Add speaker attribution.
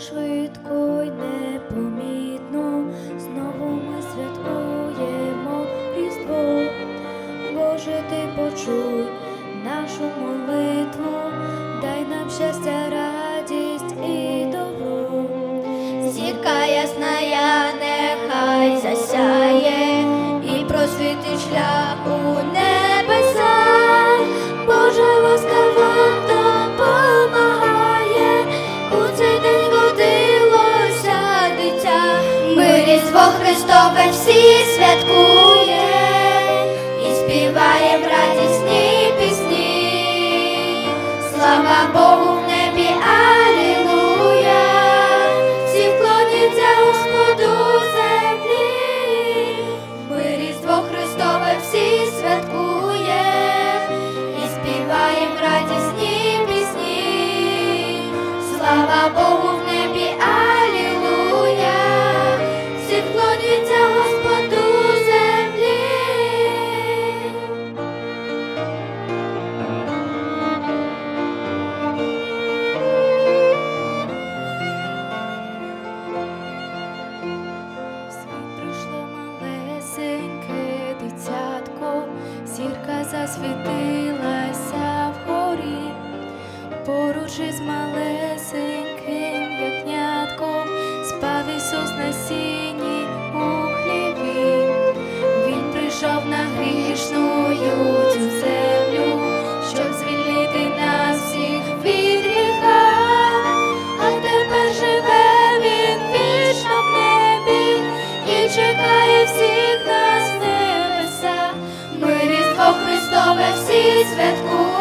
Speaker 1: швидко й непомітно, знову ми святкуємо Різдво. Боже, ти почуй нашу молитву, дай нам щастя, радість і добро. Зірка я, нехай засяє Христове всі святкує і співаєм радісні пісні. Слава Богу в небі, алілуя, всі вклоняться Господу землі. Ми Христове всі святкує і співаєм радісні пісні. Слава Богу засвітилася вгорі, поруч із малесеньким святку.